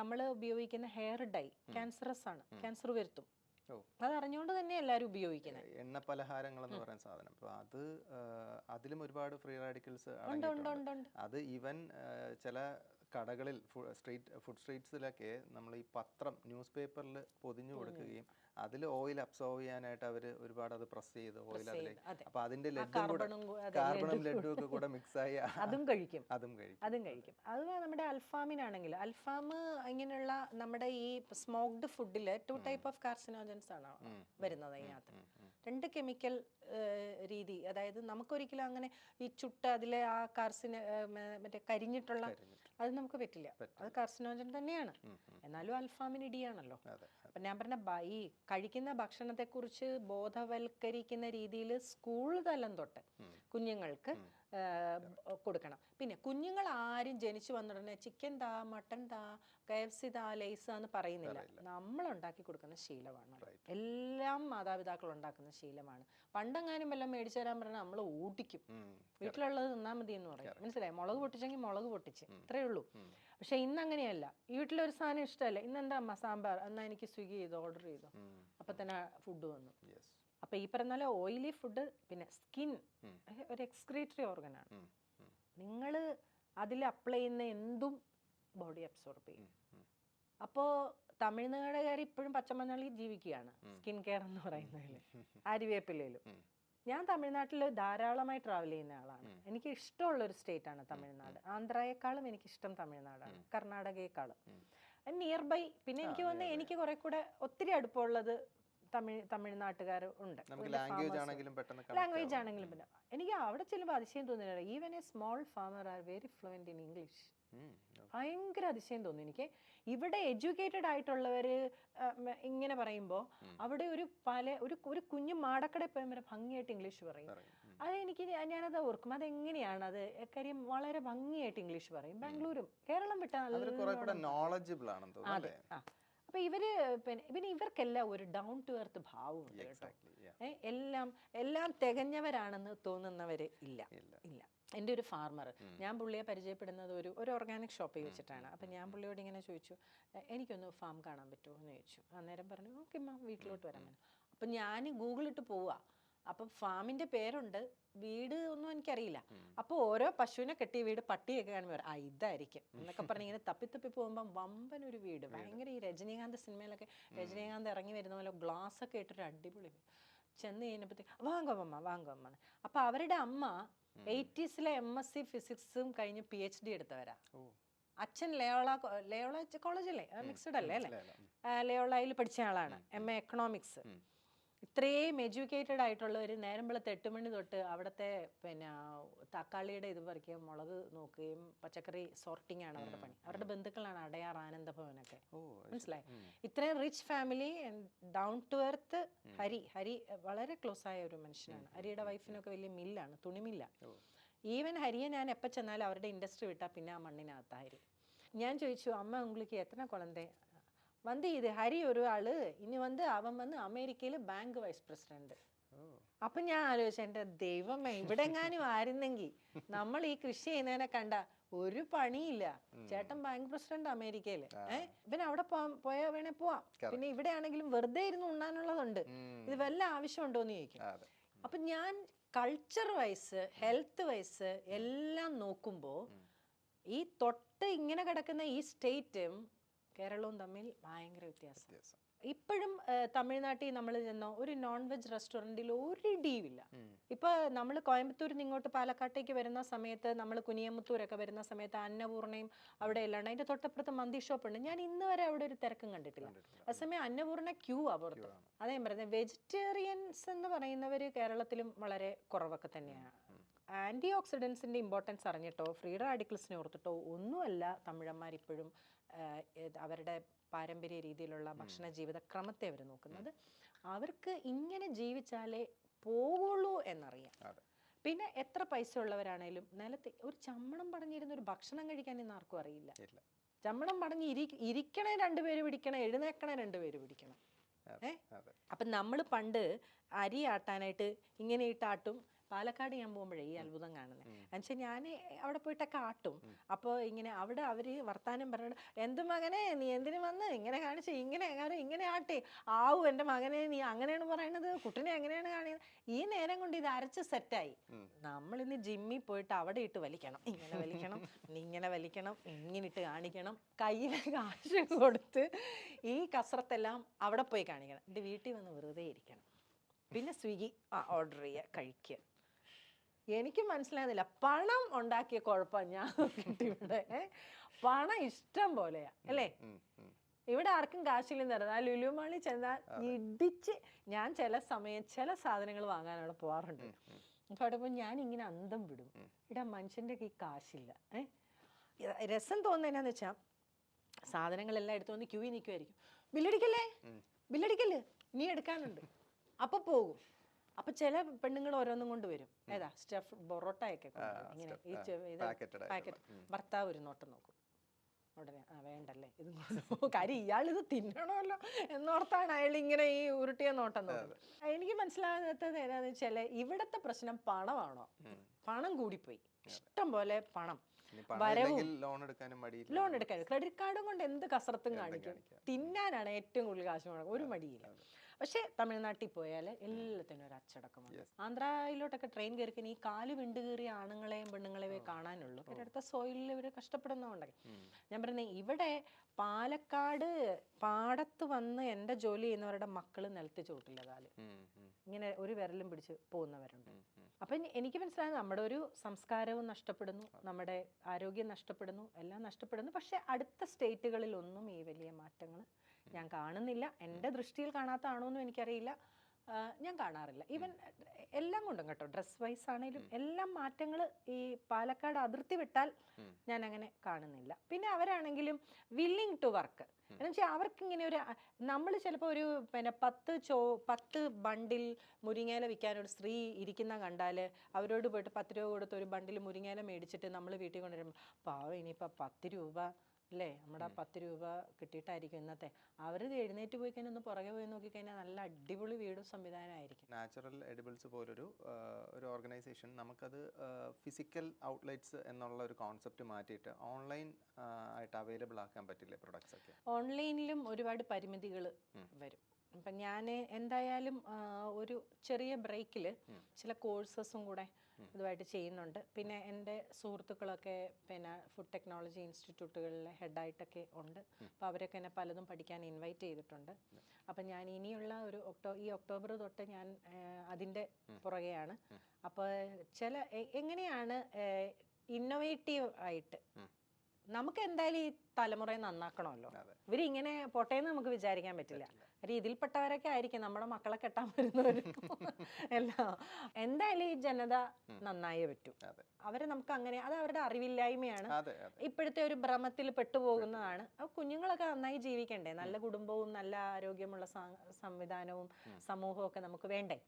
നമ്മൾ ഉപയോഗിക്കുന്ന hair dye cancerous ആണ്. ക്യാൻസർ വരുത്തും. അതറിഞ്ഞുകൊണ്ട് അത് അറിഞ്ഞുകൊണ്ട് തന്നെ എല്ലാവരും ഉപയോഗിക്കുന്നത് എണ്ണ പലഹാരങ്ങൾ എന്ന് പറയുന്ന സാധനം. അപ്പോൾ അത് അതിലും ഒരുപാട് ഫ്രീ റാഡിക്കൽസ് അത് ഈവൻ ചില കടകളിൽ സ്ട്രീറ്റ് ഫുഡ് സ്ട്രീറ്റ്സിലൊക്കെ നമ്മൾ ഈ പത്രം ന്യൂസ് പേപ്പറിൽ പൊതിഞ്ഞു. കൊടുക്കുകയും അതിൽ ഓയിൽ അബ്സോർവ് ചെയ്യാനായിട്ട് അവർ ഒരുപാട് അത് പ്രസ് ചെയ്ത് ഓയിൽ അതിലേക്ക് അതെ. അപ്പൊ അതിന്റെ ലഡ്ഡും കൂടെ കാർബണും കൂ- അതെ, കാർബണും ലഡും ഒക്കെ കൂടെ മിക്സ് ആയി അതും കഴിക്കും. അതും കഴിക്കും. അതും കഴിക്കും. അത് നമ്മുടെ അൽഫാമിനാണെങ്കിൽ അൽഫാം ഇങ്ങനെയുള്ള നമ്മുടെ ഈ സ്മോക്ഡ് ഫുഡിൽ ടു ടൈപ്പ് ഓഫ് കാർസിനോജൻസ് ആണ് വരുന്നത് അതിനകത്ത്. രണ്ട് കെമിക്കൽ രീതി. അതായത് നമുക്കൊരിക്കലും അങ്ങനെ ഈ ചുട്ട അതിലെ ആ കാർസിന് മറ്റേ കരിഞ്ഞിട്ടുള്ള അത് നമുക്ക് പറ്റില്ല. അത് കാർസിനോജൻ തന്നെയാണ്. എന്നാലും അൽഫാമിന് ഇടിയാണല്ലോ. അപ്പം ഞാൻ പറഞ്ഞ ഈ കഴിക്കുന്ന ഭക്ഷണത്തെക്കുറിച്ച് ബോധവൽക്കരിക്കുന്ന രീതിയിൽ സ്കൂൾ തലം തൊട്ട് കുഞ്ഞുങ്ങൾക്ക് കൊടുക്കണം. പിന്നെ കുഞ്ഞുങ്ങൾ ആരും ജനിച്ചു വന്നുടനെ ചിക്കൻ താ മട്ടൻ താ കെ എഫ് സി താ ലേസ് എന്ന് പറയുന്നില്ല. നമ്മൾ ഉണ്ടാക്കി കൊടുക്കുന്ന ശീലമാണ്. എല്ലാം മാതാപിതാക്കൾ ഉണ്ടാക്കുന്ന ശീലമാണ്. പണ്ടെങ്ങാനും എല്ലാം മേടിച്ചു തരാൻ പറഞ്ഞാൽ നമ്മൾ ഊട്ടിക്കും. വീട്ടിലുള്ളത് തിന്നാൽ മതി എന്ന് പറയും മനസ്സിലായി? മുളക് പൊട്ടിച്ചെങ്കിൽ മുളക് പൊട്ടിച്ച്. ഇത്രയേ ഉള്ളൂ. പക്ഷെ ഇന്ന് അങ്ങനെയല്ല വീട്ടിലൊരു സാധനം ഇഷ്ടമല്ല. ഇന്ന് എന്താ അമ്മ? സാമ്പാർ. എന്നാ എനിക്ക് സ്വിഗ്ഗി ചെയ്തോ ഓർഡർ ചെയ്തോ. അപ്പൊ തന്നെ ഫുഡ് വന്നു. അപ്പൊ ഈ പറഞ്ഞ പോലെ ഓയിലി ഫുഡ് പിന്നെ സ്കിൻ ഒരു എക്സ്ക്രീറ്ററി ഓർഗനാണ് നിങ്ങൾ അതിൽ അപ്ലൈ ചെയ്യുന്ന എന്തും ബോഡി അബ്സോർബ് ചെയ്യും. അപ്പോ തമിഴ്നാടുകാർ ഇപ്പോഴും പച്ചമഞ്ഞളിൽ ജീവിക്കുകയാണ്. സ്കിൻ കെയർ എന്ന് പറയുന്നതിൽ ആര്യവേപ്പിലയിലും ഞാൻ തമിഴ്നാട്ടിൽ ധാരാളമായി ട്രാവൽ ചെയ്യുന്ന ആളാണ്. എനിക്ക് ഇഷ്ടമുള്ള ഒരു സ്റ്റേറ്റ് ആണ് തമിഴ്നാട്. ആന്ധ്രയേക്കാളും എനിക്ക് ഇഷ്ടം തമിഴ്നാടാണ് കർണാടകയേക്കാളും. നിയർ ബൈ പിന്നെ എനിക്ക് തോന്നുന്നത് എനിക്ക് കുറെ കൂടെ ഒത്തിരി അടുപ്പമുള്ളത് തമിഴ് തമിഴ്നാട്ടുകാർ ഉണ്ട്. ലാംഗ്വേജ് ആണെങ്കിലും പിന്നെ. എനിക്ക് അവിടെ ചെല്ലുമ്പോൾ അതിശയം തോന്നുന്നില്ല. Even a small farmer are very fluent in English ഭയങ്കര അതിശയം തോന്നി. എനിക്ക് ഇവിടെ എഡ്യൂക്കേറ്റഡ് ആയിട്ടുള്ളവർ ഇങ്ങനെ പറയുമ്പോൾ അവിടെ ഒരു പല ഒരു ഒരു കുഞ്ഞു മാടക്കടയിൽ പോയി വരെ ഭംഗിയായിട്ട് ഇംഗ്ലീഷ് പറയും. അത് എനിക്ക് ഞാനത് ഓർക്കും. അതെങ്ങനെയാണ് അത്? കാര്യം വളരെ ഭംഗിയായിട്ട് ഇംഗ്ലീഷ് പറയും. ബാംഗ്ലൂരും കേരളം വിട്ടാൽ നോളജബിൾ ആണെന്ന് തോന്നുന്നു അതെ ഇവർ അപ്പൊ ഇവർ പിന്നെ പിന്നെ ഇവർക്കെല്ലാം ഒരു ഡൗൺ ടു എർത്ത് ഭാവമുണ്ട് കേട്ടോ. എല്ലാം എല്ലാം തികഞ്ഞവരാണെന്ന് തോന്നുന്നവര് ഇല്ല ഇല്ല. എന്റെ ഒരു ഫാർമർ ഞാൻ പുള്ളിയെ പരിചയപ്പെടുന്നത് ഒരു ഒരു ഓർഗാനിക് ഷോപ്പിൽ വെച്ചിട്ടാണ്. അപ്പം ഞാൻ പുള്ളിയോട് ഇങ്ങനെ ചോദിച്ചു എനിക്കൊന്ന് ഫാം കാണാൻ പറ്റുമോ? എന്ന് ചോദിച്ചു. അന്നേരം പറഞ്ഞു ഓക്കെ മാം വീട്ടിലോട്ട് വരാൻ പറ്റും അപ്പം ഞാൻ ഗൂഗിളിട്ട് പോവാ. അപ്പം ഫാമിന്റെ പേരുണ്ട്. വീട് ഒന്നും എനിക്കറിയില്ല. അപ്പോൾ ഓരോ പശുവിനെ കെട്ടിയ വീട് പട്ടിയൊക്കെ കാണുമ്പോൾ ആ ഇതായിരിക്കും. എന്നൊക്കെ പറഞ്ഞ് ഇങ്ങനെ തപ്പി തപ്പി പോകുമ്പം വമ്പൻ ഒരു വീട്. ഭയങ്കര ഈ രജനീകാന്ത് സിനിമയിലൊക്കെ രജനീകാന്ത് ഇറങ്ങി വരുന്ന പോലെ ഗ്ലാസ് ഒക്കെ ഇട്ടൊരു അടിപൊളി ചെന്ന് കഴിഞ്ഞപ്പോഴത്തേക്ക് വാങ്ങോ അമ്മ? അപ്പോൾ അവരുടെ അമ്മ എയ്റ്റീസിലെ എം എസ് സി ഫിസിക്സും കഴിഞ്ഞ് പി എച്ച് ഡി എടുത്തവരാ. അച്ഛൻ ലയോള ലയോള ലയോള കോളേജല്ലേ? മിക്സഡ് അല്ലേ അല്ലേ? ലയോളയിൽ പഠിച്ച ആളാണ്. എം എ എക്കണോമിക്സ് ഇത്രയും എഡ്യൂക്കേറ്റഡ് ആയിട്ടുള്ളവർ നേരമ്പളത്ത് എട്ട് മണി തൊട്ട് അവിടുത്തെ പിന്നെ തക്കാളിയുടെ ഇത് പറിക്കുകയും മുളക് നോക്കുകയും പച്ചക്കറി സോർട്ടിംഗ് ആണ് അവരുടെ പണി. അവരുടെ ബന്ധുക്കളാണ് അടയാർ ആനന്ദഭവനൊക്കെ മനസ്സിലായി? ഇത്രയും rich family down to earth Hari Hari വളരെ ക്ലോസ് ആയ ഒരു മനുഷ്യനാണ്. ഹരിയുടെ വൈഫിനൊക്കെ വലിയ മില്ലാണ് തുണിമില്ല. ഈവൻ ഹരിയെ ഞാൻ എപ്പോൾ ചെന്നാലും അവരുടെ ഇൻഡസ്ട്രി വിട്ടാൽ പിന്നെ ആ മണ്ണിനകത്താ ഹരി. ഞാൻ ചോദിച്ചു അമ്മ ഉങ്ങൾക്ക് എത്ര കുളന്തേ? வந்து இது ஹரி ஒரு ஆளு இனி வந்து அவன் வந்து അമേരിക്കയിൽ ബാങ്ക് വൈസ് പ്രസിഡന്റ് ഓ അപ്പൊ ഞാൻ ആലോചിച്ചു എന്റെ ദൈവമേ ഇവിടെ എങ്ങാനും ആയിരുന്നെങ്കിൽ നമ്മൾ ഈ കൃഷി ചെയ്യുന്നതിനെ കണ്ട ഒരു പണിയില്ല ചേട്ടൻ ബാങ്ക് പ്രസിഡന്റ് അമേരിക്കയില് ഏഹ് പിന്നെ അവിടെ പോവാൻ പോയാ വേണേ പോവാം പിന്നെ ഇവിടെ ആണെങ്കിലും വെറുതെ ഇരുന്ന് ഉണ്ണാനുള്ളതുണ്ട് ഇത് വല്ല ആവശ്യമുണ്ടോ എന്ന് ചോദിക്കും അതെ അപ്പൊ ഞാൻ കൾച്ചർ വൈസ് ഹെൽത്ത് വൈസ് എല്ലാം നോക്കുമ്പോൾ ഈ തൊട്ട് ഇങ്ങനെ കിടക്കുന്ന ഈ സ്റ്റേറ്റും കേരളവും തമ്മിൽ ഭയങ്കര വ്യത്യാസം. ഇപ്പോഴും തമിഴ്നാട്ടിൽ നമ്മൾ ചെന്നോ ഒരു നോൺ വെജ് റെസ്റ്റോറന്റിൽ ഒരു ഇടിയുമില്ല ഇപ്പൊ നമ്മൾ കോയമ്പത്തൂരിൽ നിന്ന് ഇങ്ങോട്ട് പാലക്കാട്ടേക്ക് വരുന്ന സമയത്ത് നമ്മൾ കുനിയമുത്തൂരൊക്കെ വരുന്ന സമയത്ത് അന്നപൂർണയും അവിടെ എല്ലാം അതിന്റെ തൊട്ടപ്പുറത്ത് മന്തി ഷോപ്പ് ഉണ്ട്. ഞാൻ ഇന്ന് വരെ അവിടെ ഒരു തിരക്കും കണ്ടിട്ടില്ല. അതേസമയം അന്നപൂർണ ക്യൂ അപുറത്ത് പുറത്ത്. അതേ പറഞ്ഞത് വെജിറ്റേറിയൻസ് എന്ന് പറയുന്നവർ കേരളത്തിലും വളരെ കുറവൊക്കെ തന്നെയാണ്. ആന്റി ഓക്സിഡൻസിന്റെ ഇമ്പോർട്ടൻസ് അറിഞ്ഞിട്ടോ ഫ്രീ റാഡിക്കൽസിനെ ഓർത്തിട്ടോ ഒന്നുമല്ല തമിഴന്മാർ ഇപ്പോഴും അവരുടെ പാരമ്പര്യ രീതിയിലുള്ള ഭക്ഷണ ജീവിതക്രമത്തെ അവർ നോക്കുന്നത്. അവർക്ക് ഇങ്ങനെ ജീവിച്ചാലേ പോകുള്ളൂ എന്നറിയാം. പിന്നെ എത്ര പൈസ ഉള്ളവരാണേലും നിലത്ത് ഒരു ചമ്മണം പടഞ്ഞിരുന്ന ഒരു ഭക്ഷണം കഴിക്കാൻ ഇന്ന് ആർക്കും അറിയില്ല. ചമ്മണം പടഞ്ഞ് ഇരി ഇരിക്കണേ രണ്ടുപേര് പിടിക്കണം എഴുന്നേക്കണേ രണ്ടുപേര് പിടിക്കണം. ഏ? അപ്പം നമ്മൾ പണ്ട് അരി ആട്ടാനായിട്ട് ഇങ്ങനെ ഇട്ടാട്ടും പാലക്കാട് ഞാൻ പോകുമ്പോഴേ ഈ അത്ഭുതം കാണുന്നത് എന്നുവെച്ചാൽ ഞാൻ അവിടെ പോയിട്ടൊക്കെ ആട്ടും. അപ്പോൾ ഇങ്ങനെ അവിടെ അവർ വർത്താനം പറഞ്ഞു എന്ത് മകനെ? നീ എന്തിനു വന്ന്? ഇങ്ങനെ കാണിച്ച് ഇങ്ങനെ ഇങ്ങനെ ആട്ടെ. ആവു എന്റെ മകനെ നീ അങ്ങനെയാണ് പറയണത്. കുട്ടിനെ എങ്ങനെയാണ് കാണിയത്? ഈ നേരം കൊണ്ട് ഇത് അരച്ച് സെറ്റായി നമ്മളിന്ന് ജിമ്മിൽ പോയിട്ട് അവിടെ ഇട്ട് വലിക്കണം. ഇങ്ങനെ വലിക്കണം ഇങ്ങനെ വലിക്കണം ഇങ്ങനെ ഇട്ട് കാണിക്കണം. കയ്യിൽ കാശ് കൊടുത്ത് ഈ കസറത്തെല്ലാം അവിടെ പോയി കാണിക്കണം. എന്റെ വീട്ടിൽ വന്ന് വെറുതെ ഇരിക്കണം. പിന്നെ സ്വിഗ്ഗി ആ ഓർഡർ ചെയ്യുക കഴിക്കുക എനിക്ക് മനസ്സിലാകുന്നില്ല. പണം ഉണ്ടാക്കിയ കുഴപ്പം ഞാൻ ഇവിടെ? പണം ഇഷ്ടം പോലെയാ അല്ലേ. ഇവിടെ ആർക്കും കാശില്ലെന്ന് പറഞ്ഞാൽ ആ ലുലു ചെന്നാൽ ഇടിച്ച് ഞാൻ ചില സമയം ചില സാധനങ്ങൾ വാങ്ങാൻ അവിടെ പോകാറുണ്ട് അപ്പൊ അവിടെ പോയി ഞാൻ ഇങ്ങനെ അന്തം വിടും. ഇവിടെ മനുഷ്യന്റെ ഈ കാശില്ല ഏഹ് രസം തോന്നുന്നതെന്നാന്ന് വെച്ചാൽ സാധനങ്ങളെല്ലാം എടുത്തു വന്ന് ക്യൂയിൽ നിൽക്കുമായിരിക്കും ബില്ലടിക്കല്ലേ ബില്ലടിക്കല്ലേ നീ എടുക്കാനുണ്ട്. അപ്പൊ പോകും. അപ്പൊ ചില പെണ്ണുങ്ങൾ ഓരോന്നും കൊണ്ടുവരും. ഏതാ? സ്റ്റഫ് ബൊറോട്ടയൊക്കെ ഇങ്ങനെ ഈ പാക്കറ്റ്. ഭർത്താവ് ഒരു നോട്ടം നോക്കും. ഉടനെ ആ വേണ്ടല്ലേ? ഇത് കാര്യം ഇയാൾ ഇത് തിന്നണമല്ലോ എന്നോർത്താണ് അയാൾ ഇങ്ങനെ ഈ ഉരുട്ടിയ നോട്ടം നോക്കുന്നത്. എനിക്ക് മനസ്സിലാകാത്തത് ഏതാന്ന് വെച്ചാൽ ഇവിടത്തെ പ്രശ്നം പണമാണോ? പണം കൂടിപ്പോയി. ഇഷ്ടം പോലെ പണം. ലോൺ എടുക്കാനും ലോൺ എടുക്കാൻ ക്രെഡിറ്റ് കാർഡും കൊണ്ട് എന്ത് കസരത്തും കാണിക്കും? തിന്നാനാണ് ഏറ്റവും കൂടുതൽ കാശ് മുടക്കും ഒരു മടിയില്ല. പക്ഷേ തമിഴ്നാട്ടിൽ പോയാൽ എല്ലാത്തിനും ഒരു അച്ചടക്കമാണ്. ആന്ധ്രയിലോട്ടൊക്കെ ട്രെയിൻ കയറി കഴിഞ്ഞാൽ ഈ കാൽ വിണ്ടുകീറിയ ആണുങ്ങളെയും പെണ്ണുങ്ങളെയും കാണാനുള്ളൂ. പിന്നെ അടുത്ത സോയിലിൽ ഇവർ കഷ്ടപ്പെടുന്നതുകൊണ്ടൊക്കെ ഞാൻ പറയുന്നത് ഇവിടെ പാലക്കാട് പാടത്ത് വന്ന് എന്റെ ജോലി ചെയ്യുന്നവരുടെ മക്കൾ നിലത്ത് ചവിട്ടില്ല കാൽ. ഇങ്ങനെ ഒരു വിരലും പിടിച്ച് പോകുന്നവരുണ്ട്. അപ്പം എനിക്ക് മനസ്സിലായത് നമ്മുടെ ഒരു സംസ്കാരവും നഷ്ടപ്പെടുന്നു നമ്മുടെ ആരോഗ്യം നഷ്ടപ്പെടുന്നു എല്ലാം നഷ്ടപ്പെടുന്നു. പക്ഷെ അടുത്ത സ്റ്റേറ്റുകളിലൊന്നും ഈ വലിയ മാറ്റങ്ങൾ ഞാൻ കാണുന്നില്ല. എന്റെ ദൃഷ്ടിയിൽ കാണാത്തതാണോ എന്നും എനിക്കറിയില്ല. ഞാൻ കാണാറില്ല. ഈവൻ എല്ലാം കൊണ്ടും കേട്ടോ. ഡ്രസ് വൈസ് ആണെങ്കിലും എല്ലാം മാറ്റങ്ങൾ ഈ പാലക്കാട് അതിർത്തി വിട്ടാൽ ഞാൻ അങ്ങനെ കാണുന്നില്ല. പിന്നെ അവരാണെങ്കിലും വില്ലിങ് ടു വർക്ക് എന്നുവെച്ചാൽ അവർക്ക് ഇങ്ങനെ ഒരു നമ്മൾ ചിലപ്പോൾ ഒരു പിന്നെ പത്ത് ചോ പത്ത് ബണ്ടിൽ മുരിങ്ങേല വിൽക്കാൻ ഒരു സ്ത്രീ ഇരിക്കുന്ന കണ്ടാൽ അവരോട് പോയിട്ട് പത്ത് രൂപ കൊടുത്ത് ഒരു ബണ്ടിൽ മുരിങ്ങേല മേടിച്ചിട്ട് നമ്മൾ വീട്ടിൽ കൊണ്ടുവരുമ്പോൾ പാവം ഇനിയിപ്പോൾ പത്ത് രൂപ അല്ലേ? നമ്മുടെ പത്ത് രൂപ കിട്ടിയിട്ടായിരിക്കും ഇന്നത്തെ. അവർ എഴുന്നേറ്റ് പോയി കഴിഞ്ഞാൽ ഒന്ന് പുറകെ പോയി നോക്കി നോക്കിക്കഴിഞ്ഞാൽ നല്ല അടിപൊളി വീടും സംവിധാനമായിരിക്കും. നാച്ചുറൽ എഡിബിൾസ് പോലൊരു ഒരു ഓർഗനൈസേഷൻ നമുക്കത് ഫിസിക്കൽ ഔട്ട്ലെറ്റ്സ് എന്നുള്ള ഒരു കോൺസെപ്റ്റ് മാറ്റിയിട്ട് ഓൺലൈൻ ആയിട്ട് അവൈലബിൾ ആക്കാൻ പറ്റില്ലേ പ്രൊഡക്ട്സ് ഒക്കെ? ഓൺലൈനിലും ഒരുപാട് പരിമിതികൾ വരും. അപ്പം ഞാൻ എന്തായാലും ഒരു ചെറിയ ബ്രേക്കിൽ ചില കോഴ്സസും കൂടെ ഇതുമായിട്ട് ചെയ്യുന്നുണ്ട്. പിന്നെ എന്റെ സുഹൃത്തുക്കളൊക്കെ പിന്നെ ഫുഡ് ടെക്നോളജി ഇൻസ്റ്റിറ്റ്യൂട്ടുകളിലെ ഹെഡായിട്ടൊക്കെ ഉണ്ട്. അപ്പോൾ അവരൊക്കെ എന്നെ പലതും പഠിക്കാൻ ഇൻവൈറ്റ് ചെയ്തിട്ടുണ്ട്. അപ്പം ഞാൻ ഇനിയുള്ള ഒരു ഒക്ടോ ഈ ഒക്ടോബർ തൊട്ട് ഞാൻ അതിന്റെ പുറകെയാണ്. അപ്പോൾ ചില എങ്ങനെയാണ് ഇന്നോവേറ്റീവ് ആയിട്ട് നമുക്ക് എന്തായാലും ഈ തലമുറയെ നന്നാക്കണമല്ലോ. ഇവരിങ്ങനെ പോട്ടേന്ന് നമുക്ക് വിചാരിക്കാൻ പറ്റില്ല. കാര്യം ഇതിൽപ്പെട്ടവരൊക്കെ ആയിരിക്കും. നമ്മുടെ മക്കളെ കെട്ടാൻ വരുന്നവരും എല്ലാം. എന്തായാലും ഈ ജനത നന്നായേ പറ്റൂ. അവരെ നമുക്ക് അങ്ങനെ അത് അവരുടെ അറിവില്ലായ്മയാണ്. ഇപ്പോഴത്തെ ഒരു ഭ്രമത്തിൽ പെട്ടുപോകുന്നതാണ്. കുഞ്ഞുങ്ങളൊക്കെ നന്നായി ജീവിക്കണ്ടേ? നല്ല കുടുംബവും നല്ല ആരോഗ്യമുള്ള സംവിധാനവും സമൂഹവും ഒക്കെ നമുക്ക് വേണ്ടേ?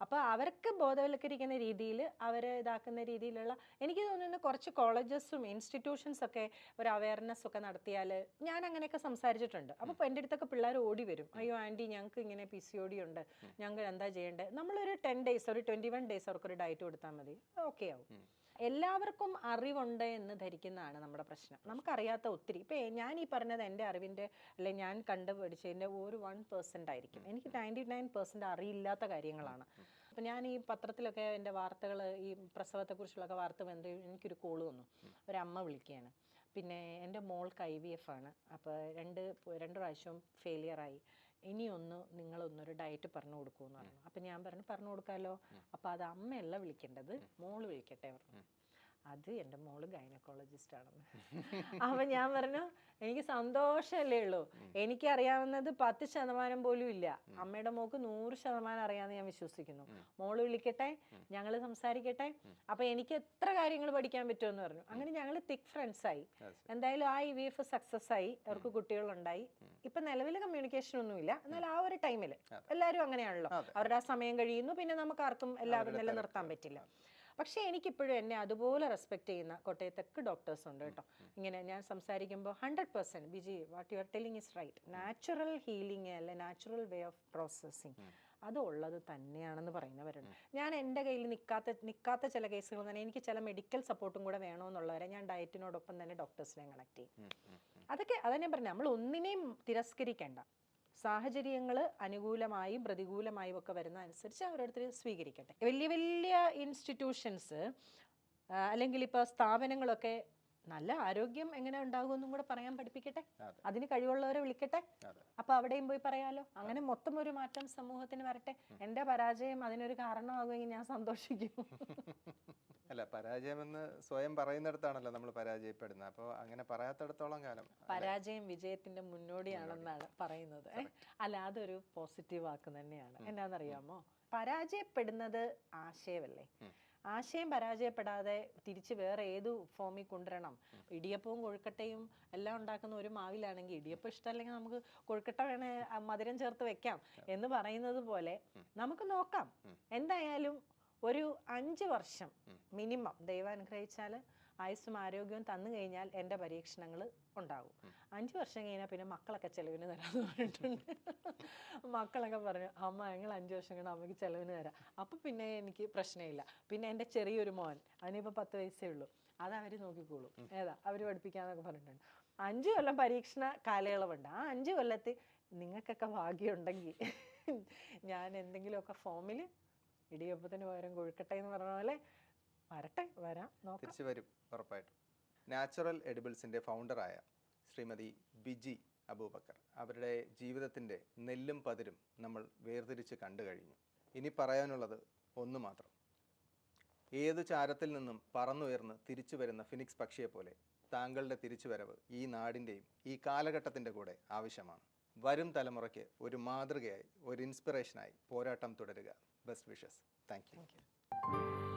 അപ്പൊ അവർക്ക് ബോധവൽക്കരിക്കുന്ന രീതിയിൽ അവരെ ഇതാക്കുന്ന രീതിയിലുള്ള എനിക്ക് തോന്നുന്നു കുറച്ച് കോളേജസും ഇൻസ്റ്റിറ്റ്യൂഷൻസ് ഒക്കെ ഒരു അവയർനെസ് ഒക്കെ നടത്തിയാൽ ഞാൻ അങ്ങനെയൊക്കെ സംസാരിച്ചിട്ടുണ്ട്. അപ്പോൾ എന്റെ അടുത്തൊക്കെ പിള്ളേർ ഓടി വരും. അയ്യോ ആന്റി ഞങ്ങൾക്ക് ഇങ്ങനെ പി സി ഒ ഡി ഉണ്ട്. ഞങ്ങൾ എന്താ ചെയ്യേണ്ടത്? നമ്മളൊരു ടെൻ ഡേയ്സ് ഒരു ട്വന്റി വൺ ഡേയ്സ് അവർക്കൊരു ഡയറ്റ് കൊടുത്താൽ മതി. ഓക്കെ ആവും. എല്ലാവർക്കും അറിവുണ്ട് എന്ന് ധരിക്കുന്നതാണ് നമ്മുടെ പ്രശ്നം. നമുക്കറിയാത്ത ഒത്തിരി. ഇപ്പം ഞാൻ ഈ പറഞ്ഞത് എന്റെ അറിവിന്റെ അല്ലെ ഞാൻ കണ്ടുപിടിച്ചതിന്റെ ഒരു വൺ പെർസെന്റ് ആയിരിക്കും. എനിക്ക് നയന്റി നയൻ പെർസെന്റ് അറിയില്ലാത്ത കാര്യങ്ങളാണ്. അപ്പം ഞാൻ ഈ പത്രത്തിലൊക്കെ എന്റെ വാർത്തകൾ ഈ പ്രസവത്തെക്കുറിച്ചുള്ളൊക്കെ വാർത്ത വന്ന് എനിക്കൊരു കോൾ വന്നു. ഒരമ്മ വിളിക്കുകയാണ്. പിന്നെ എന്റെ മോൾക്ക് ഐ വി എഫ് ആണ്. അപ്പോൾ രണ്ട് രണ്ട് ഫെയിലിയർ ഫെയിലിയറായി. ഇനിയൊന്ന് നിങ്ങളൊന്നൊരു ഡയറ്റ് പറഞ്ഞു കൊടുക്കുമെന്ന് പറഞ്ഞു. അപ്പം ഞാൻ പറഞ്ഞു പറഞ്ഞു കൊടുക്കാമല്ലോ അപ്പോൾ അത് അമ്മയല്ല വിളിക്കേണ്ടത് മോൾ വിളിക്കട്ടെ പറഞ്ഞു. അത് എന്റെ മോൾ ഗൈനക്കോളജിസ്റ്റ് ആണെന്ന് അപ്പം ഞാൻ പറഞ്ഞു എനിക്ക് സന്തോഷമല്ലേ ഉള്ളൂ. എനിക്കറിയാവുന്നത് പത്ത് ശതമാനം പോലും ഇല്ല. അമ്മയുടെ മോക്ക് നൂറ് ശതമാനം അറിയാമെന്ന് ഞാൻ വിശ്വസിക്കുന്നു. മോൾ വിളിക്കട്ടെ ഞങ്ങൾ സംസാരിക്കട്ടെ. അപ്പം എനിക്ക് എത്ര കാര്യങ്ങൾ പഠിക്കാൻ പറ്റുമെന്ന് പറഞ്ഞു. അങ്ങനെ ഞങ്ങൾ തിക് ഫ്രണ്ട്സ് ആയി. എന്തായാലും ആ ഇ വി എഫ് സക്സസ് ആയി. അവർക്ക് കുട്ടികളുണ്ടായി. ഇപ്പം നിലവിൽ കമ്മ്യൂണിക്കേഷൻ ഒന്നുമില്ല. എന്നാൽ ആ ഒരു ടൈമിൽ എല്ലാവരും അങ്ങനെയാണല്ലോ. അവരുടെ ആ സമയം കഴിയുന്നു. പിന്നെ നമുക്ക് ആർക്കും എല്ലാവരും നിലനിർത്താൻ പറ്റില്ല. പക്ഷേ എനിക്കിപ്പോഴും എന്നെ അതുപോലെ റെസ്പെക്ട് ചെയ്യുന്ന കോട്ടയത്തൊക്കെ ഡോക്ടേഴ്സ് ഉണ്ട് കേട്ടോ. ഇങ്ങനെ ഞാൻ സംസാരിക്കുമ്പോൾ hundred percent Biji what you are telling is right natural healing അല്ലെ നാച്ചുറൽ വേ ഓഫ് പ്രോസസ്സിങ് അത് ഉള്ളത് തന്നെയാണെന്ന് പറയുന്നവരുണ്ട്. ഞാൻ എന്റെ കയ്യിൽ നിൽക്കാത്ത നിൽക്കാത്ത ചില കേസുകൾ തന്നെ എനിക്ക് ചില മെഡിക്കൽ സപ്പോർട്ടും കൂടെ വേണമെന്നുള്ളവരെ ഞാൻ ഡയറ്റിനോടൊപ്പം തന്നെ ഡോക്ടേഴ്സിനെ കണക്ട് ചെയ്യും. അതൊക്കെ അതാ ഞാൻ പറഞ്ഞത് നമ്മൾ ഒന്നിനെയും തിരസ്കരിക്കേണ്ട. സാഹചര്യങ്ങൾ അനുകൂലമായും പ്രതികൂലമായും ഒക്കെ വരുന്ന അനുസരിച്ച് ഓരോരുത്തർ സ്വീകരിക്കട്ടെ. വലിയ വലിയ ഇൻസ്റ്റിറ്റ്യൂഷൻസ് അല്ലെങ്കിൽ ഇപ്പോൾ സ്ഥാപനങ്ങളൊക്കെ നല്ല ആരോഗ്യം എങ്ങനെ ഉണ്ടാകുമെന്നും കൂടെ പറയാൻ പഠിപ്പിക്കട്ടെ? അതെ. അതിന് കഴിവുള്ളവരെ വിളിക്കട്ടെ? അപ്പൊ അവിടെയും പോയി പറയാലോ? അങ്ങനെ മൊത്തം ഒരു മാറ്റം സമൂഹത്തിന് വരട്ടെ. എന്റെ പരാജയം അതിനൊരു കാരണമാകുമെങ്കിൽ ഞാൻ സന്തോഷിക്കും. അല്ല പരാജയം എന്ന് സ്വയം പറയുന്നിടത്താണല്ലോ നമ്മൾ പരാജയപ്പെടുന്നത്. അപ്പോൾ അങ്ങനെ പറയാത്തിടത്തോളം കാലം പരാജയം വിജയത്തിന്റെ മുന്നോടിയാണെന്നാണ് പറയുന്നത്. അല്ല അതൊരു പോസിറ്റീവ് വാക്ക് തന്നെയാണ്. എന്താണെന്നറിയാമോ പരാജയപ്പെടുന്നത് ആശയമല്ലേ. ആശയം പരാജയപ്പെടാതെ തിരിച്ച് വേറെ ഏതു ഫോമിൽ കൊണ്ടുവരണം ഇടിയപ്പവും കൊഴുക്കട്ടയും എല്ലാം ഉണ്ടാക്കുന്ന ഒരു മാവിലാണെങ്കിൽ ഇടിയപ്പം ഇഷ്ടമല്ലെങ്കിൽ നമുക്ക് കൊഴുക്കട്ട വേണേ മധുരം ചേർത്ത് വെക്കാം എന്ന് പറയുന്നത് പോലെ നമുക്ക് നോക്കാം എന്തായാലും ഒരു അഞ്ച് വർഷം. മിനിമം ദൈവം അനുഗ്രഹിച്ചാൽ ആയുസ്സും ആരോഗ്യവും തന്നു കഴിഞ്ഞാൽ എന്റെ പരീക്ഷണങ്ങൾ ഉണ്ടാകും. അഞ്ച് വർഷം കഴിഞ്ഞാൽ പിന്നെ മക്കളൊക്കെ ചെലവിന് തരാമെന്ന് പറഞ്ഞിട്ടുണ്ട്. മക്കളൊക്കെ പറഞ്ഞു അമ്മ ഞങ്ങൾ അഞ്ച് വർഷം കഴിഞ്ഞാൽ അമ്മയ്ക്ക് ചെലവിന് തരാം. അപ്പം പിന്നെ എനിക്ക് പ്രശ്നമില്ല. പിന്നെ എന്റെ ചെറിയൊരു മോൻ അതിനിപ്പോൾ പത്ത് വയസ്സേ ഉള്ളൂ. അത് അവർ നോക്കിക്കോളും. ഏതാ? അവർ പഠിപ്പിക്കാന്നൊക്കെ പറഞ്ഞിട്ടുണ്ട്. അഞ്ച് കൊല്ലം പരീക്ഷണ കാലയളവുണ്ട്. ആ അഞ്ച് കൊല്ലത്തിൽ നിങ്ങൾക്കൊക്കെ ഭാഗ്യമുണ്ടെങ്കിൽ ഞാൻ എന്തെങ്കിലുമൊക്കെ ഫോമിൽ ഇടിയപ്പത്തിന് പകരം കൊഴുക്കട്ടെ എന്ന് പറഞ്ഞ പോലെ വരട്ടെ വരാം നോക്കാം. തിരിച്ചു വരും ഉറപ്പായിട്ടും. നാച്ചുറൽ എഡിബിൾസിന്റെ ഫൗണ്ടറായ ശ്രീമതി ബിജി അബൂബക്കർ. അവരുടെ ജീവിതത്തിന്റെ നെല്ലും പതിരും നമ്മൾ വേർതിരിച്ച് കണ്ടു കഴിഞ്ഞു. ഇനി പറയാനുള്ളത് ഒന്ന് മാത്രം. ഏതു ചാരത്തിൽ നിന്നും പറന്നുയർന്ന് തിരിച്ചു വരുന്ന ഫിനിക്സ് പക്ഷിയെപ്പോലെ താങ്കളുടെ തിരിച്ചുവരവ് ഈ നാടിന്റെയും ഈ കാലഘട്ടത്തിന്റെ കൂടെ ആവശ്യമാണ്. വരും തലമുറയ്ക്ക് ഒരു മാതൃകയായി ഒരു ഇൻസ്പിറേഷനായി പോരാട്ടം തുടരുക. Best wishes thank you